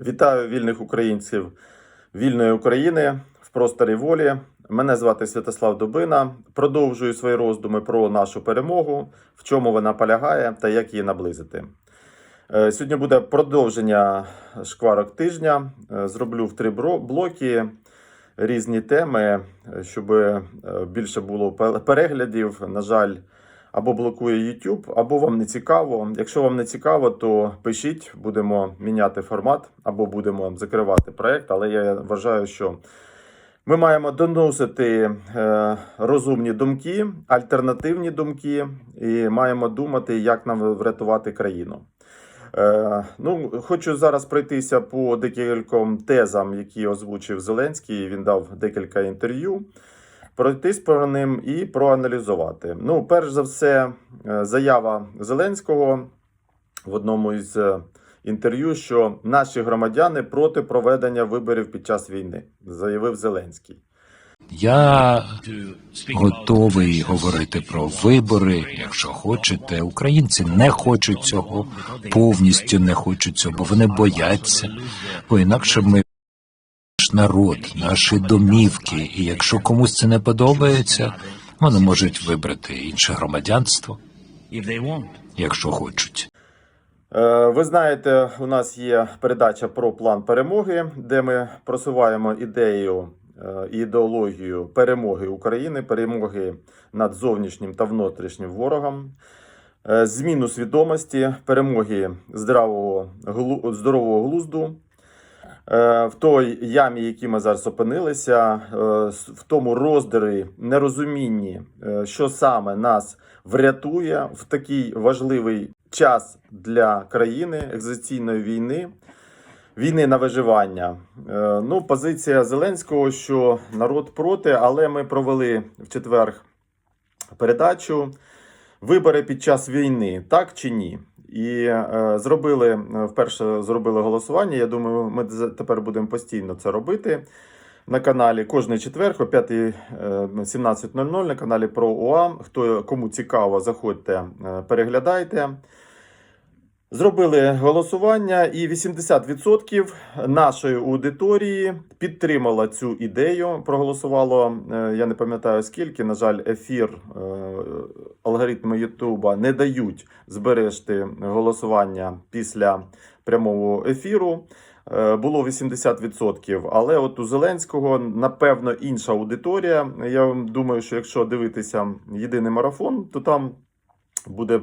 Вітаю вільних українців вільної України в просторі волі. Мене звати Святослав Дубина. Продовжую свої роздуми про нашу перемогу, в чому вона полягає та як її наблизити. Е, Сьогодні буде продовження шкварок тижня. Е, Зроблю в три блоки різні теми, е, щоб більше було переглядів. На жаль, або блокує YouTube, або вам не цікаво. Якщо вам не цікаво, то пишіть, будемо міняти формат, або будемо закривати проект. Але я вважаю, що ми маємо доносити е, розумні думки, альтернативні думки, і маємо думати, як нам врятувати країну. Е, ну, хочу зараз пройтися по декільком тезам, які озвучив Зеленський. Він дав декілька інтерв'ю. Пройтись по ним і проаналізувати. Ну, перш за все, е, заява Зеленського в одному із е, інтерв'ю, що наші громадяни проти проведення виборів під час війни, заявив Зеленський. Я готовий говорити про вибори, якщо хочете. Українці не хочуть цього, повністю не хочуть цього, бо вони бояться. Бо інакше ми народ, наші домівки. І якщо комусь це не подобається, вони можуть вибрати інше громадянство, якщо хочуть. Е, Ви знаєте, у нас є передача про план перемоги, де ми просуваємо ідею е, і ідеологію перемоги України, перемоги над зовнішнім та внутрішнім ворогом, е, зміну свідомості, перемоги здравого, здорового глузду. Е, В той ямі, в якій ми зараз опинилися, е, в тому роздорі, нерозумінні, е, що саме нас врятує в такий важливий час для країни екзистенційної війни, війни на виживання. Ну, позиція Зеленського, що народ проти, але ми провели в четвер передачу вибори під час війни, так чи ні? І е, зробили е, вперше зробили голосування. Я думаю, ми тепер будемо постійно це робити на каналі кожний четвер о 5, е, 17.00 на каналі про ОА. Хто кому цікаво, заходьте, переглядайте. Зробили голосування, і 80% нашої аудиторії підтримала цю ідею. Проголосувало. е, Я не пам'ятаю скільки. На жаль, ефір е, алгоритми Ютуба не дають зберегти голосування після прямого ефіру. Е, Було 80%, але от у Зеленського напевно інша аудиторія. Я думаю, що якщо дивитися єдиний марафон, то там буде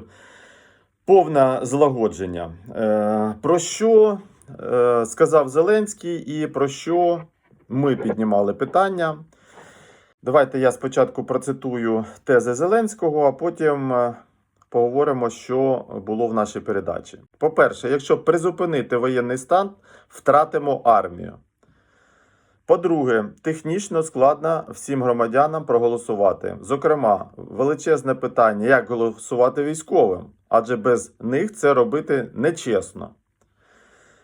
повне злагодження. Е, Про що е, сказав Зеленський і про що ми піднімали питання. Давайте я спочатку процитую тези Зеленського, а потім е, поговоримо, що було в нашій передачі. По-перше, якщо призупинити воєнний стан, втратимо армію. По-друге, технічно складно всім громадянам проголосувати. Зокрема, величезне питання, як голосувати військовим, адже без них це робити нечесно.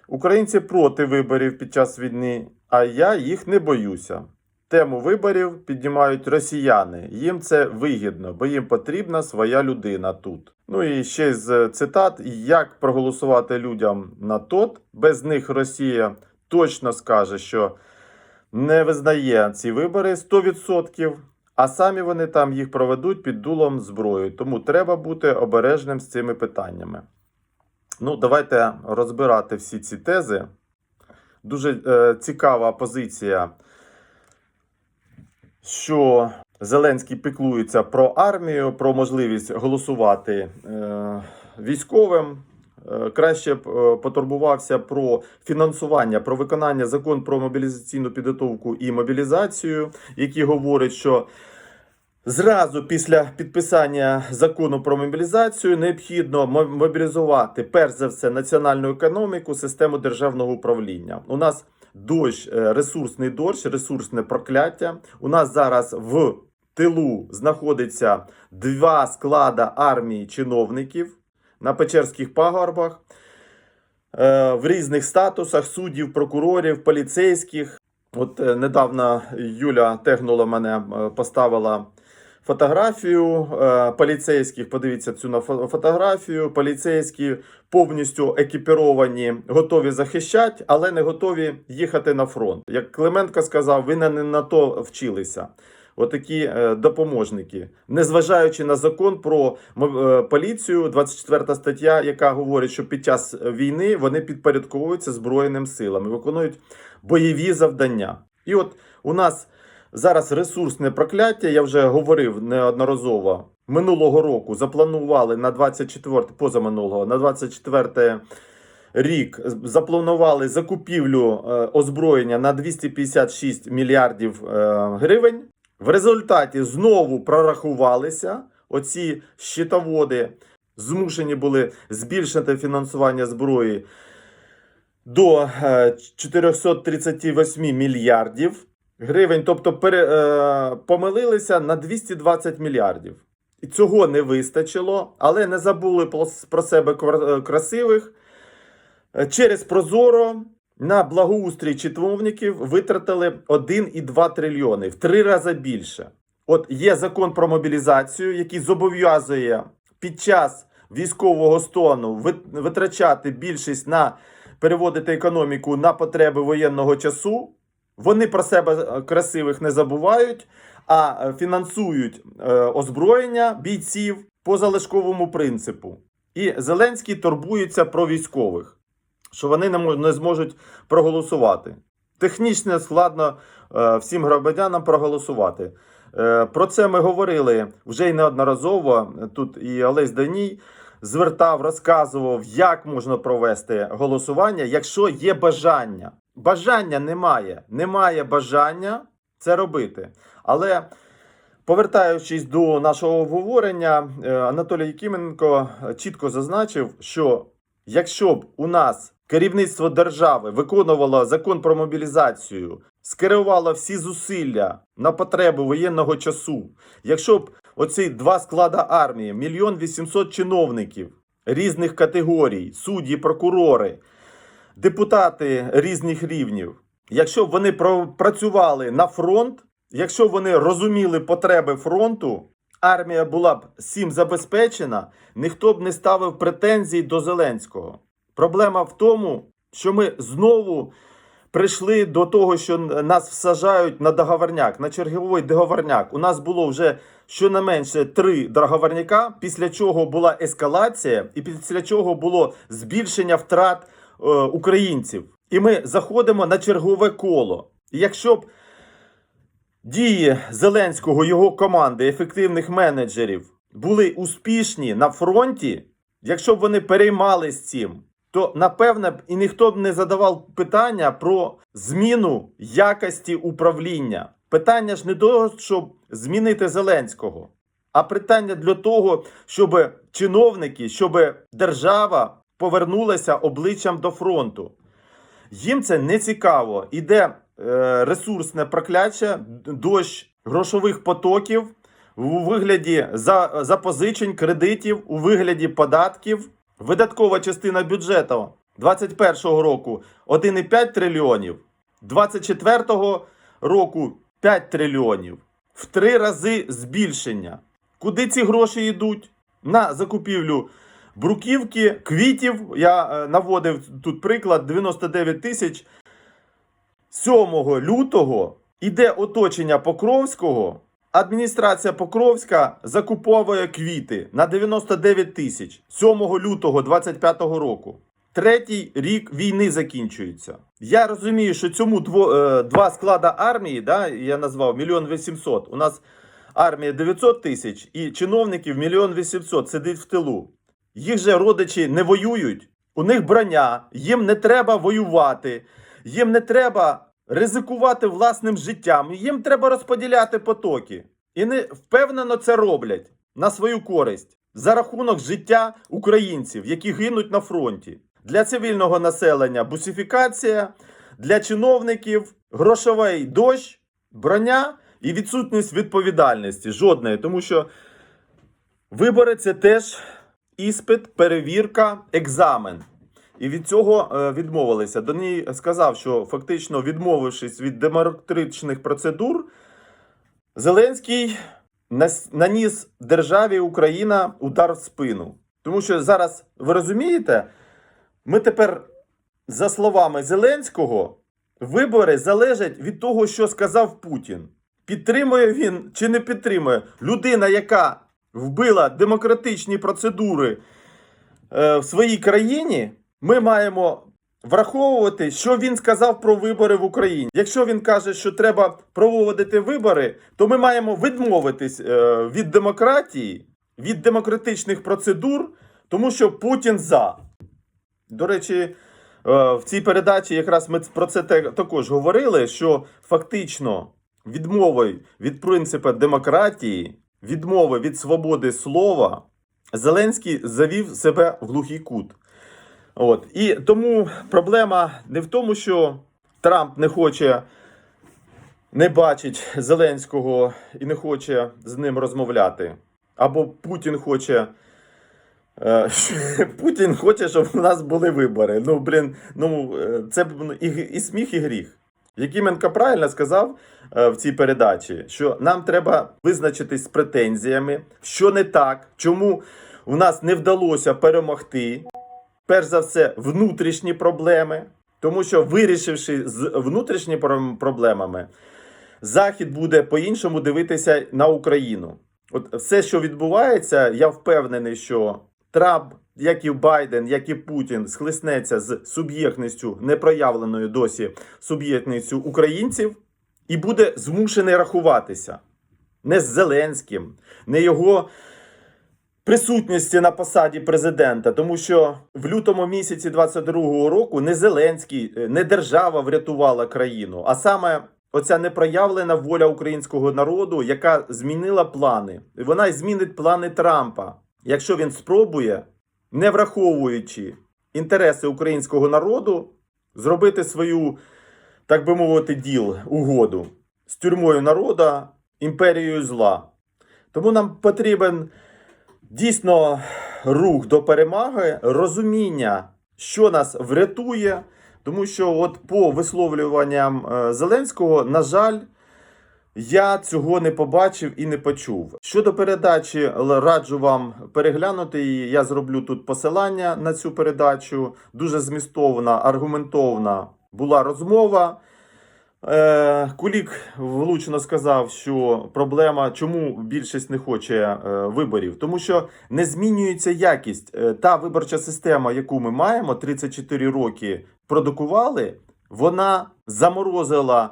Українці проти виборів під час війни, а я їх не боюся. Тему виборів піднімають росіяни. Їм це вигідно, бо їм потрібна своя людина тут. Ну і ще з цитат: як проголосувати людям на тот, без них Росія точно скаже, що не визнає ці вибори 100%, а самі вони там їх проведуть під дулом зброї. Тому треба бути обережним з цими питаннями. Ну, давайте розбирати всі ці тези. Дуже е, цікава позиція, що Зеленський піклується про армію, про можливість голосувати е, військовим. Е, Краще б е, потурбувався про фінансування, про виконання закон про мобілізаційну підготовку і мобілізацію, який говорить, що Зразу після підписання закону про мобілізацію необхідно мо- мобілізувати перш за все національну економіку, систему державного управління. У нас дощ, е, ресурсний дощ, ресурсне прокляття. У нас зараз в тилу знаходиться два склада армії чиновників на Печерських пагорбах е, в різних статусах суддів, прокурорів, поліцейських. От е, недавно Юля Тегнула мене е, поставила фотографію поліцейських. Подивіться цю на фотографію. Поліцейські повністю екіпіровані, готові захищати, але не готові їхати на фронт. Як Клименко сказав, ви не на то вчилися. Отакі е, допоможники, незважаючи на закон про е, поліцію, 24 стаття, яка говорить, що під час війни вони підпорядковуються Збройним силам і виконують бойові завдання. І от у нас зараз ресурсне прокляття, я вже говорив неодноразово. Минулого року запланували на 24, позаминулого, на 24 рік запланували закупівлю е, озброєння на 256 мільярдів гривень. В результаті знову прорахувалися оці щитоводи, змушені були збільшити фінансування зброї до е, 438 мільярдів гривень, тобто пере, е, помилилися на 220 мільярдів. І цього не вистачило, але не забули про- про себе е, красивих. Е, Через Прозоро на благоустрій чиновників витратили 1,2 трильйони в три рази більше. От є закон про мобілізацію, який зобов'язує під час військового стану вит- витрачати більшість на переводити економіку на потреби воєнного часу. Вони про себе е, красивих не забувають, а е, фінансують е, озброєння бійців по залишковому принципу. І Зеленський турбується про військових, що вони не, мож- не зможуть проголосувати. Технічно складно е, всім громадянам проголосувати. Е, Про це ми говорили вже й неодноразово. Тут і Олесь Даній звертав, розказував, як можна провести голосування, якщо є бажання. Бажання немає. Немає бажання це робити. Але повертаючись до нашого обговорення, е, Анатолій Якименко чітко зазначив, що якщо б у нас керівництво держави виконувало закон про мобілізацію, скерувало всі зусилля на потреби воєнного часу, якщо б оці два склада армії, мільйон вісімсот чиновників різних категорій, судді, прокурори, депутати різних рівнів, якщо б вони працювали на фронт, якщо б вони розуміли потреби фронту, армія була б всім забезпечена, ніхто б не ставив претензій до Зеленського. Проблема в тому, що ми знову прийшли до того, що нас всажають на договорняк, на черговий договорняк. У нас було вже щонайменше три договорняка, після чого була ескалація, і після чого було збільшення втрат е, українців. І ми заходимо на чергове коло. І якщо б дії Зеленського, його команди, ефективних менеджерів були успішні на фронті, якщо б вони переймались цим, то напевне б і ніхто б не задавав питання про зміну якості управління. Питання ж не того, щоб змінити Зеленського, а питання для того, щоб чиновники, щоб держава повернулася обличчям до фронту. Їм це не цікаво. Іде е, ресурсне прокляття, дощ грошових потоків у вигляді запозичень, кредитів, у вигляді податків. Видаткова частина бюджету 2021 року 1,5 трильйонів, 2024 року 5 трильйонів. В три рази збільшення. Куди ці гроші йдуть? На закупівлю бруківки, квітів. Я е, наводив тут приклад 99 тисяч. 7 лютого іде оточення Покровського. Адміністрація Покровська закуповує квіти на 99 тисяч 7 лютого 25 року. Третій рік війни закінчується. Я розумію, що цьому дво, е, два склада армії, да, я назвав мільйон вісімсот. У нас армія 900 тисяч і чиновників мільйон вісімсот сидить в тилу. Їх же родичі не воюють, у них броня, їм не треба воювати, їм не треба ризикувати власним життям, їм треба розподіляти потоки. І не впевнено це роблять на свою користь за рахунок життя українців, які гинуть на фронті. Для цивільного населення бусифікація, для чиновників грошовий дощ, броня і відсутність відповідальності жодної, тому що вибори це теж іспит, перевірка, екзамен. І від цього е, відмовилися. Доній сказав, що фактично відмовившись від демократичних процедур, Зеленський наніс державі Україна удар в спину. Тому що зараз, ви розумієте, ми тепер, за словами Зеленського, вибори залежать від того, що сказав Путін. Підтримує він чи не підтримує людина, яка вбила демократичні процедури е, в своїй країні, ми маємо враховувати, що він сказав про вибори в Україні. Якщо він каже, що треба проводити вибори, то ми маємо відмовитись е, від демократії, від демократичних процедур, тому що Путін за. До речі, е, в цій передачі якраз ми про це також говорили, що фактично відмови від принципу демократії, відмови від свободи слова, Зеленський завів себе в глухий кут. От. І тому проблема не в тому, що Трамп не хоче, не бачить Зеленського і не хоче з ним розмовляти. Або Путін хоче. е, Путін хоче, щоб у нас були вибори. Ну, блін, ну е, це ну, і, і сміх, і гріх. Якименко правильно сказав е, в цій передачі, що нам треба визначитись з претензіями, що не так, чому у нас не вдалося перемогти. Перш за все, внутрішні проблеми, тому що вирішивши з внутрішніми проблемами, Захід буде по-іншому дивитися на Україну. От все, що відбувається, я впевнений, що Трамп, як і Байден, як і Путін, схлеснеться з суб'єктністю, непроявленою досі суб'єктністю українців, і буде змушений рахуватися не з Зеленським, не його присутності на посаді президента, тому що в лютому місяці 22-го року не Зеленський, е, не держава врятувала країну, а саме оця непроявлена воля українського народу, яка змінила плани. І Вона змінить плани Трампа, якщо він спробує, не враховуючи інтереси українського народу, зробити свою, так би мовити, діл, угоду з тюрмою народа, імперією зла. Тому нам потрібен дійсно рух до перемоги, розуміння, що нас врятує, тому що, от по висловлюванням е, Зеленського, на жаль, я цього не побачив і не почув. Щодо передачі, раджу вам переглянути її. Я зроблю тут посилання на цю передачу. Дуже змістовна, аргументовна була розмова. Е, Кулік влучно сказав, що проблема, чому більшість не хоче е, виборів, тому що не змінюється якість. Е, Та виборча система, яку ми маємо 34 роки продукували, вона заморозила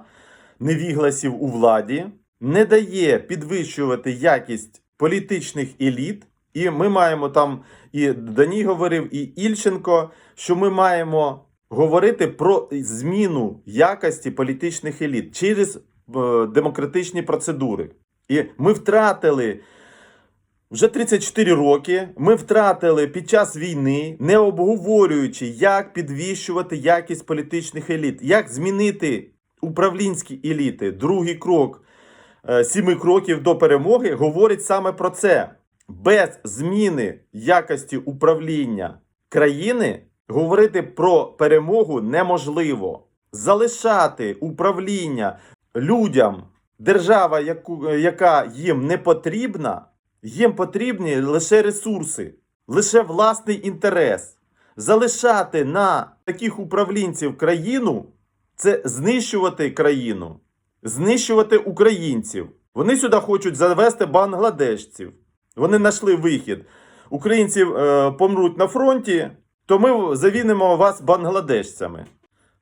невігласів у владі, не дає підвищувати якість політичних еліт. І ми маємо там, і Даній говорив, і Ільченко, що ми маємо говорити про зміну якості політичних еліт через е, демократичні процедури. І ми втратили вже 34 роки. Ми втратили під час війни, не обговорюючи, як підвищувати якість політичних еліт, як змінити управлінські еліти. Другий крок е, сіми кроків до перемоги говорить саме про це. Без зміни якості управління країни говорити про перемогу неможливо. Залишати управління людям, держава, яку, яка їм не потрібна, їм потрібні лише ресурси, лише власний інтерес. Залишати на таких управлінців країну це знищувати країну, знищувати українців. Вони сюди хочуть завести бангладешців. Вони знайшли вихід. Українців е, помруть на фронті, то ми завінемо вас бангладешцями.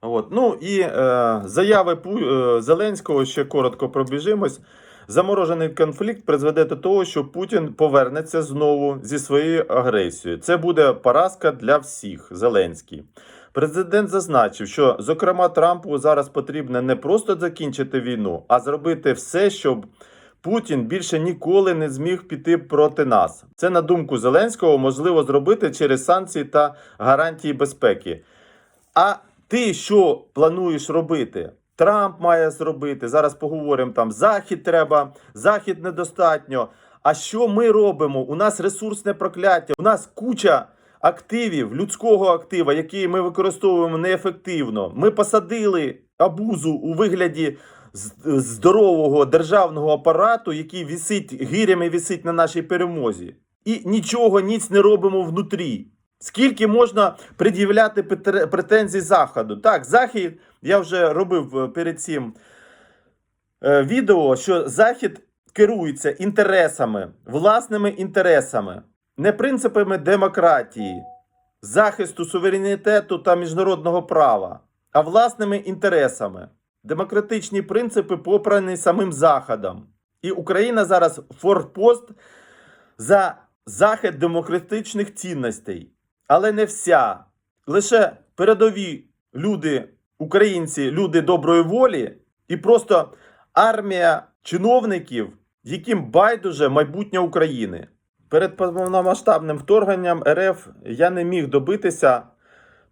От. Ну і е, заяви Пу- е, Зеленського ще коротко пробіжимось. Заморожений конфлікт призведе до того, що Путін повернеться знову зі своєю агресією. Це буде поразка для всіх. Зеленський. Президент зазначив, що, зокрема, Трампу зараз потрібно не просто закінчити війну, а зробити все, щоб Путін більше ніколи не зміг піти проти нас. Це, на думку Зеленського, можливо зробити через санкції та гарантії безпеки. А ти що плануєш робити? Трамп має зробити. Зараз поговоримо там. Захід треба, захід недостатньо. А що ми робимо? У нас ресурсне прокляття, у нас куча активів, людського актива, які ми використовуємо неефективно. Ми посадили абузу у вигляді здорового державного апарату, який висить гирями висить на нашій перемозі, і нічого ніц не робимо внутрі. Скільки можна пред'являти претензій Заходу? Так, Захід, я вже робив е, перед цим е, відео, що Захід керується інтересами, власними інтересами, не принципами демократії, захисту суверенітету та міжнародного права, а власними інтересами. Демократичні принципи попрані самим Заходом. І Україна зараз форпост за захист демократичних цінностей. Але не вся. Лише передові люди, українці, люди доброї волі, і просто армія чиновників, яким байдуже майбутнє України. Перед повномасштабним вторгненням РФ я не міг добитися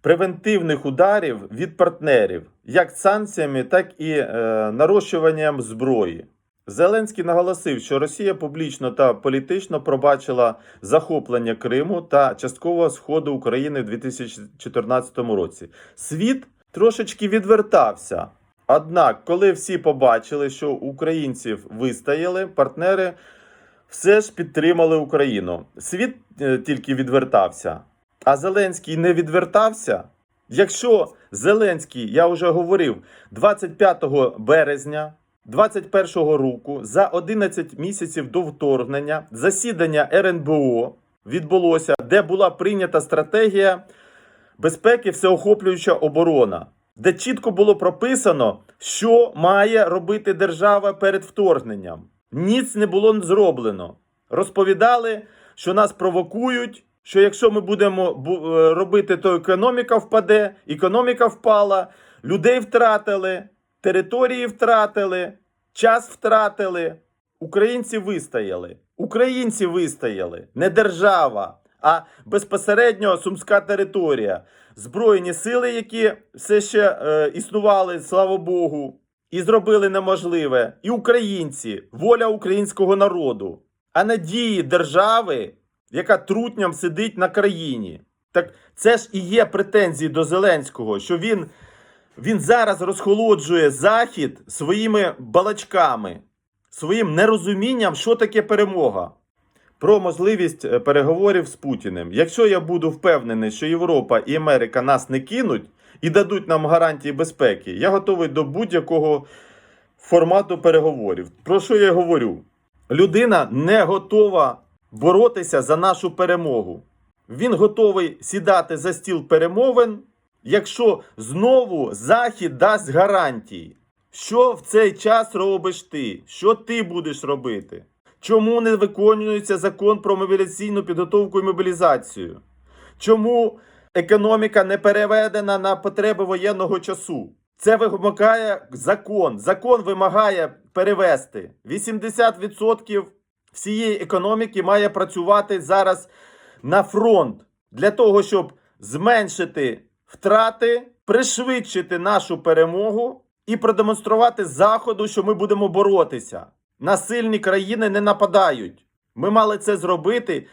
превентивних ударів від партнерів, як санкціями, так і е, нарощуванням зброї. Зеленський наголосив, що Росія публічно та політично пробачила захоплення Криму та часткового сходу України в 2014 році. Світ трошечки відвертався. Однак, коли всі побачили, що українців вистояли, партнери все ж підтримали Україну. Світ е, тільки відвертався, а Зеленський не відвертався. Якщо Зеленський, я вже говорив, 25 березня 21 року, за 11 місяців до вторгнення, засідання РНБО відбулося, де була прийнята стратегія безпеки всеохоплююча оборона, де чітко було прописано, що має робити держава перед вторгненням. Ніц не було зроблено. Розповідали, що нас провокують. Що якщо ми будемо е, робити, то економіка впаде, економіка впала, людей втратили, території втратили, час втратили. Українці вистояли. Українці вистояли. Не держава, а безпосередньо сумська територія. Збройні сили, які все ще е, існували, слава Богу, і зробили неможливе. І українці, воля українського народу, а надії держави, яка трутням сидить на країні. Так це ж і є претензії до Зеленського, що він, він зараз розхолоджує Захід своїми балачками, своїм нерозумінням, що таке перемога. Про можливість е, переговорів з Путіним. Якщо я буду впевнений, що Європа і Америка нас не кинуть і дадуть нам гарантії безпеки, я готовий до будь-якого формату переговорів. Про що я говорю? Людина не готова боротися за нашу перемогу. Він готовий сідати за стіл перемовин, якщо знову Захід дасть гарантії. Що в цей час робиш ти? Що ти будеш робити? Чому не виконується закон про мобілізаційну підготовку і мобілізацію? Чому економіка не переведена на потреби воєнного часу? Це вимагає закон. Закон вимагає перевести 80% всієї економіки має працювати зараз на фронт для того, щоб зменшити втрати, пришвидшити нашу перемогу і продемонструвати заходу, що ми будемо боротися. Насильні країни не нападають. Ми мали це зробити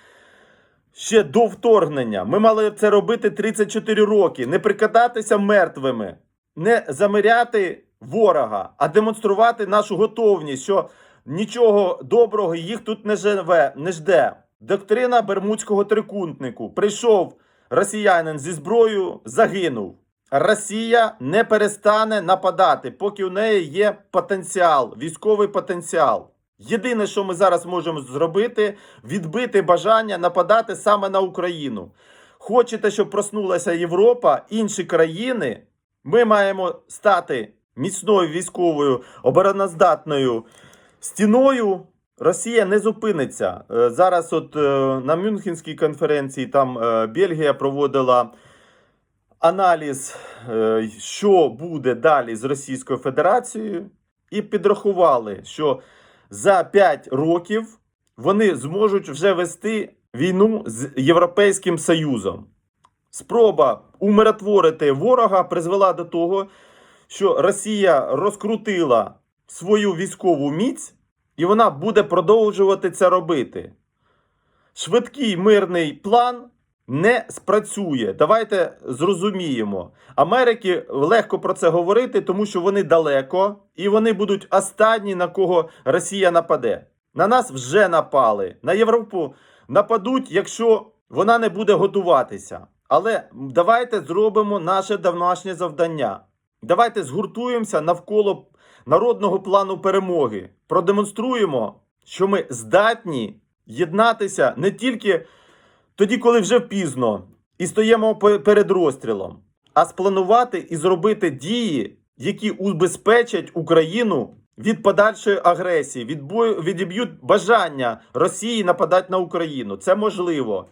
ще до вторгнення. Ми мали це робити 34 роки, не прикидатися мертвими, не замиряти ворога, а демонструвати нашу готовність, що нічого доброго їх тут не живе, не жде. Доктрина Бермудського трикутнику. Прийшов росіянин зі зброєю, загинув. Росія не перестане нападати, поки у неї є потенціал, військовий потенціал. Єдине, що ми зараз можемо зробити, відбити бажання нападати саме на Україну. Хочете, щоб проснулася Європа, інші країни, ми маємо стати міцною військовою обороноздатною стіною. Росія не зупиниться. Е, Зараз, от е, на Мюнхенській конференції, там е, Бельгія проводила аналіз, що буде далі з Російською Федерацією, і підрахували, що за 5 років вони зможуть вже вести війну з Європейським Союзом. Спроба умиротворити ворога призвела до того, що Росія розкрутила свою військову міць, і вона буде продовжувати це робити. Швидкий мирний план не спрацює. Давайте зрозуміємо. Америки легко про це говорити, тому що вони далеко і вони будуть останні, на кого Росія нападе. На нас вже напали. На Європу нападуть, якщо вона не буде готуватися. Але давайте зробимо наше домашнє завдання. Давайте згуртуємося навколо народного плану перемоги. Продемонструємо, що ми здатні єднатися не тільки тоді, коли вже пізно, і стоїмо пе- перед розстрілом, а спланувати і зробити дії, які убезпечать Україну від подальшої агресії, від бою, відіб'ють бажання Росії нападати на Україну. Це можливо.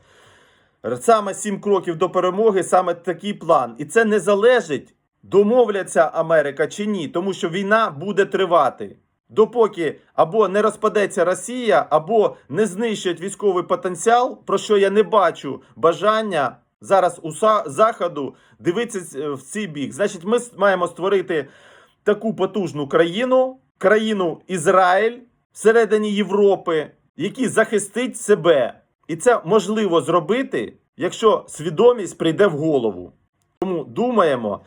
Саме сім кроків до перемоги, саме такий план. І це не залежить, домовляться Америка чи ні, тому що війна буде тривати. Допоки або не розпадеться Росія, або не знищать військовий потенціал, про що я не бачу бажання зараз у Заходу дивитися в цей бік. Значить, ми маємо створити таку потужну країну, країну Ізраїль всередині Європи, який захистить себе. І це можливо зробити, якщо свідомість прийде в голову. Тому думаємо,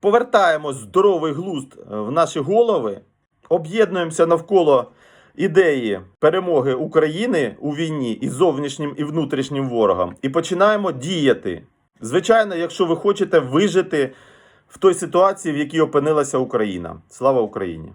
повертаємо здоровий глузд е, в наші голови, об'єднуємося навколо ідеї перемоги України у війні із зовнішнім і внутрішнім ворогом, і починаємо діяти. Звичайно, якщо ви хочете вижити в той ситуації, в якій опинилася Україна. Слава Україні!